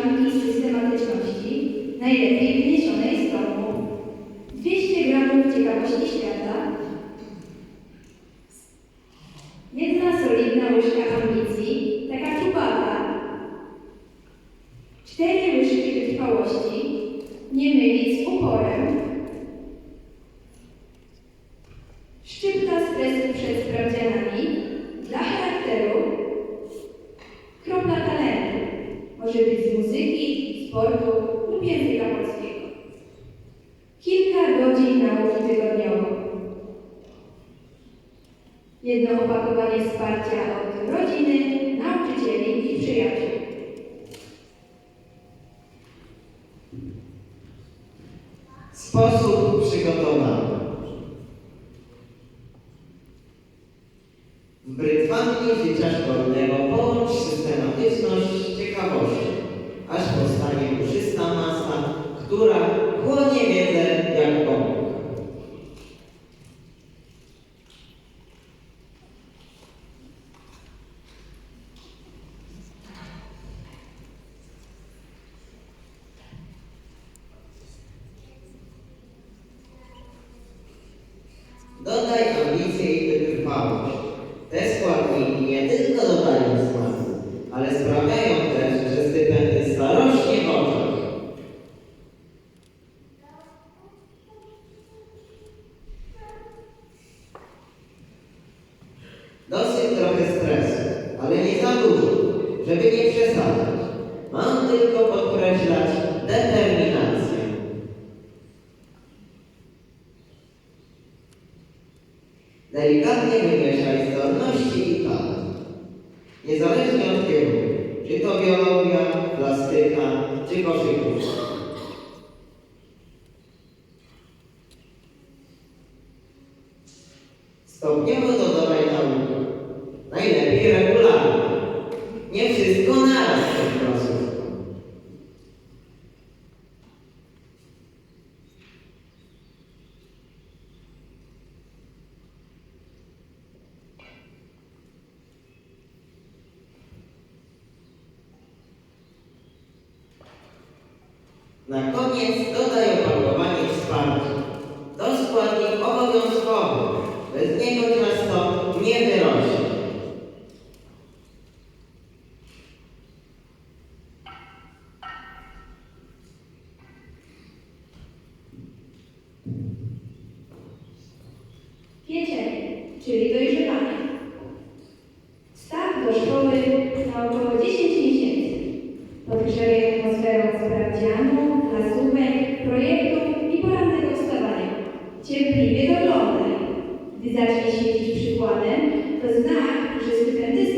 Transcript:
szklanki systematyczności, najlepiej wyniesionej z domu. 200 gramów ciekawości świata, jedna solidna łyżka ambicji, taka czubata, cztery łyżki wytrwałości, nie mylić z uporem, muzyki, sportu lub języka polskiego. Kilka godzin nauki tygodniowo. Jedno opakowanie wsparcia od rodziny, nauczycieli i przyjaciół. Sposób przygotowania. W brytwanki życia szkolnego połącz systematyczność z ciekawością, Dodaj ambicję i wytrwałość. Te składniki nie tylko dodają smaku, ale sprawiają też, że stypendysta rośnie w oczach. Dosyć trochę stresu, ale nie za dużo, żeby nie przesadzać. Mam tylko podkreślać determinację. Delikatnie wymieszaj zdolności i talent. Niezależnie od kierunku, czy to biologia, plastyka, czy koszykówka. Stopniowo dodawaj naukę. Najlepiej regularnie. Nie wszystko naraz przed klasówką. Na koniec dodaj opakowanie wsparcia. To składnik obowiązkowy. Bez niego ciasto nie wyrośnie. Czyli dojrzewanie. Start do szkoły na około 10 miesięcy. Podgrzewaj atmosferą sprawdzianu, zacznie świecić przykładem, to znak, że stypendysta